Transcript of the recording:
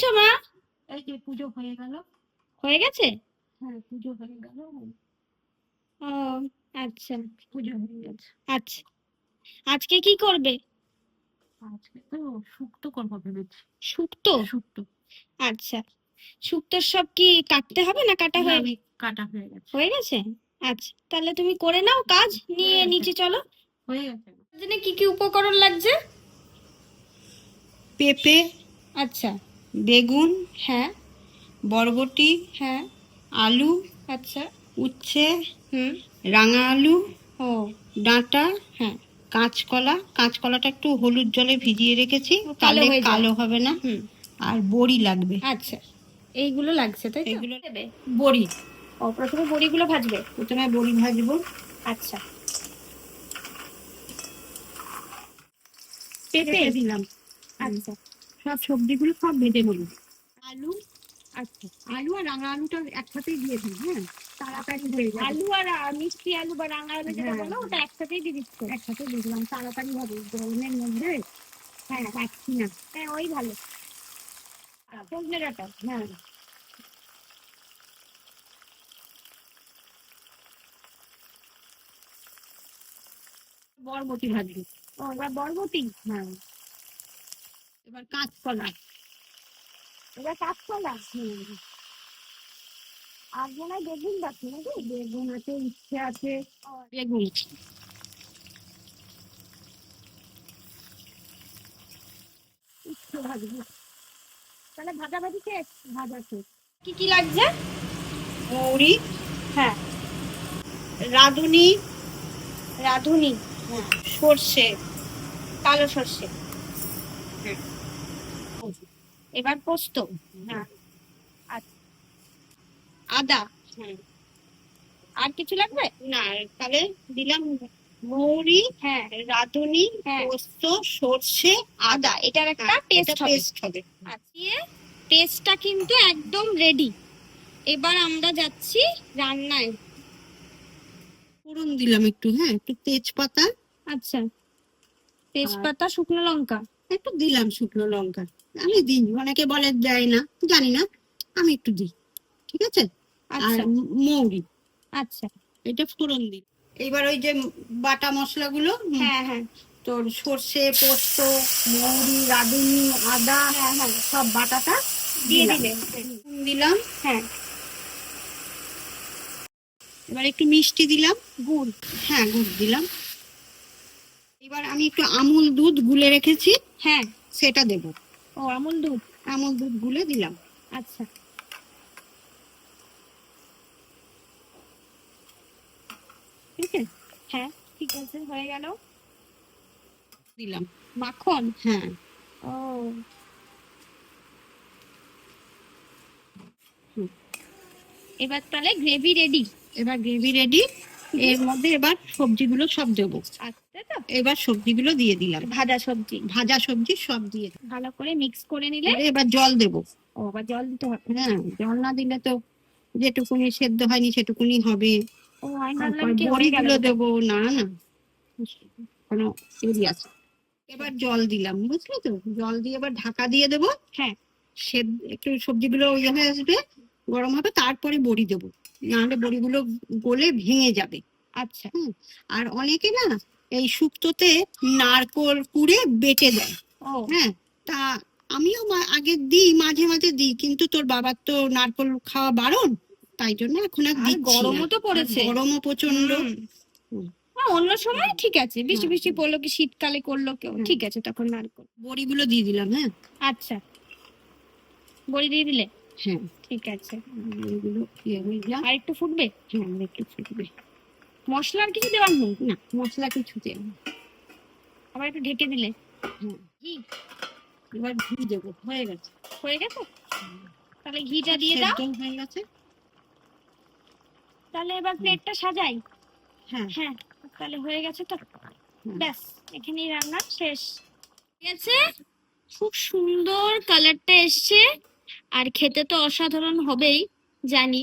আচ্ছা মা? এই যে পুজো হয়ে গেল। হয়ে গেছে? হ্যাঁ পুজো হয়ে গেল। ও আচ্ছা। পুজো হয়ে গেছে। আচ্ছা। আজকে কি করবে? আজকে তো শুক্তো করব ভেবেছি। শুক্তো? শুক্তো। আচ্ছা। শুক্তোর সব কি কাটতে হবে না কাটা হয়ে আমি কাটা হয়ে গেছে। হয়ে গেছে? আচ্ছা তাহলে তুমি করে নাও কাজ নিয়ে নিচে চলো। হয়ে গেছে। জন্য কি কি উপকরণ লাগছে? পেঁপে। আচ্ছা। বেগুন হ্যাঁ। বরবটি হ্যাঁ। আলু আচ্ছা। উচ্ছে হুম। রাঙা আলু ও। ডাঁটা হ্যাঁ। কাঁচকলা। কাঁচকলাটা একটু হলুদ জলে ভিজিয়ে রেখেছি তাহলে কালো হবে না। হুম। আর বড়ি লাগবে। আচ্ছা। এইগুলো লাগছে তাই এগুলো- দেবে। বড়ি। ও প্রথমে বড়িগুলো ভাজবে? প্রথমে বড়ি ভাজবো। আচ্ছা। পেঁপে দিলাম। আচ্ছা। সব সবজিগুলো সব ভেজে নেব। আলু আচ্ছা। আলু আর রাঙা আলুটা একসাথেই দিয়ে দিই হ্যাঁ? তাড়াতাড়ি হয়ে যাবে। আলু আর মিষ্টি আলু বা রাঙা আলু যেটা হ্যাঁ। বলো ওটা একসাথেই দিয়ে দিচ্ছ। একসাথে দিয়ে দিলাম। তাড়াতাড়ি হবে গরমের মধ্যে। হ্যাঁ। পাচ্ছি না। হ্যাঁ ওই ভালো। সজনে ডাঁটা হ্যাঁ। বরবটি ভাজবি। ও এবার বরবটি? হ্যাঁ। এবার কাঁচকলা এবার কাঁচকলা আর মনে হয় বেগুন বাকি নাকি? বেগুন আছে উচ্ছে আছে বেগুন উচ্ছে ভাজবি। তাহলে ভাজাভাজি শেষ? ভাজা শেষ। কি কি লাগছে? মৌরি। হ্যাঁ। রাঁধুনি। রাঁধুনি। হ্যাঁ, সর্ষে। কালো সর্ষে। হ্যাঁ। এবার পোস্ত। হ্যাঁ। আদা। হ্যাঁ। আর কিছু লাগবে? না তাহলে দিলাম মৌরি হ্যাঁ। রাঁধুনি হ্যাঁ। পোস্ত সর্ষে আদা। এটার একটা হ্যাঁ, টেস্ট হবে। পেস্ট হবে। আজকে টেস্টটা কিন্তু একদম রেডি এবার আমরা যাচ্ছি রান্নায়। ফোড়ন দিলাম একটু হ্যাঁ একটু তেজপাতা। আচ্ছা। তেজপাতা শুকনো লঙ্কা। একটু দিলাম শুকনো লঙ্কা। আমি দিই অনেকে বলে দেয় না জানি না আমি একটু দিই ঠিক আছে? আর আচ্ছা। মৌরি আচ্ছা। এটা ফোড়ন দিই। এবার ওই যে বাটা মশলাগুলো হ্যাঁ হ্যাঁ। তোর সর্ষে পোস্ত মৌরি রাঁধুনি আদা হ্যাঁ হ্যাঁ। সব বাটাটা দিয়ে দিলাম। দিলে নুন দিলাম হ্যাঁ। এবার একটু মিষ্টি দিলাম। গুড়। হ্যাঁ গুড় দিলাম। এবার আমি একটু আমুল দুধ গুলে রেখেছি। হ্যাঁ। সেটা দেব। ও আমুল দুধ? আমুল দুধ গুলে দিলাম। আচ্ছা। ঠিক আছে? হ্যাঁ। ঠিক আছে হয়ে গেল। দিলাম। মাখন? হ্যাঁ। ও। এবার তাহলে গ্রেভি রেডি। এবার গ্রেভি রেডি। এর মধ্যে এবার সবজিগুলো সব দেবো। আচ্ছা। এবার সবজিগুলো দিয়ে দিলাম। ভাজা সবজি। ভাজা সবজি সব দিয়ে ভালো করে মিক্স করে নিলে এবার জল দেবো। ও আবার জল দিতে হবে। হ্যাঁ জল না দিলে তো যেটুকুনি সেদ্ধ হয়নি সেটুকুনি হবে। ও বড়িগুলো দেবো। না না কোনো ইয়ে আছে। এবার জল দিলাম বুঝলি তো? জল দিয়ে এবার ঢাকা দিয়ে দেবো। হ্যাঁ। সেদ্ধ একটু সবজিগুলো ওই হয়ে আসবে গরম হবে তারপরে বড়ি দেবো। নাহলে বড়িগুলো গলে ভেঙে যাবে। আচ্ছা। আর অনেকে না এই শুক্তোতে নারকোল কুড়ে বেটে দেয়। হ্যাঁ তা আমিও আগে দিই মাঝে মাঝে দিই কিন্তু তোর বাবার তো নারকোল খাওয়া বারণ তাই জন্য এখন আর গরমও তো পড়েছে। গরমও প্রচণ্ড অন্য সময় ঠিক আছে বৃষ্টি। বৃষ্টি পড়ল কি শীতকালে করল কেউ ঠিক আছে তখন নারকল। বড়িগুলো দিয়ে দিলাম হ্যাঁ। আচ্ছা। বড়ি দিয়ে দিলে? হ্যাঁ। ঠিক আছে। আর একটু ফুটবে? হ্যাঁ একটু ফুটবে। মশলার কিছু দেওয়ার নেই। না মশলা কিছু দেব আবার একটু ঢেকে দিলে। ঘি। এবার ঘি দেবো হয়ে গেছে। হয়ে গেছে? তাহলে ঘিটা দিয়ে দাও। হয়ে গেছে। তাহলে এবার প্লেটটা সাজাই। হ্যাঁ। হ্যাঁ তাহলে হয়ে গেছে তো? ব্যাস এখানেই রান্না শেষ। আছে খুব সুন্দর কালারটা এসছে। আর খেতে তো অসাধারণ হবেই জানি।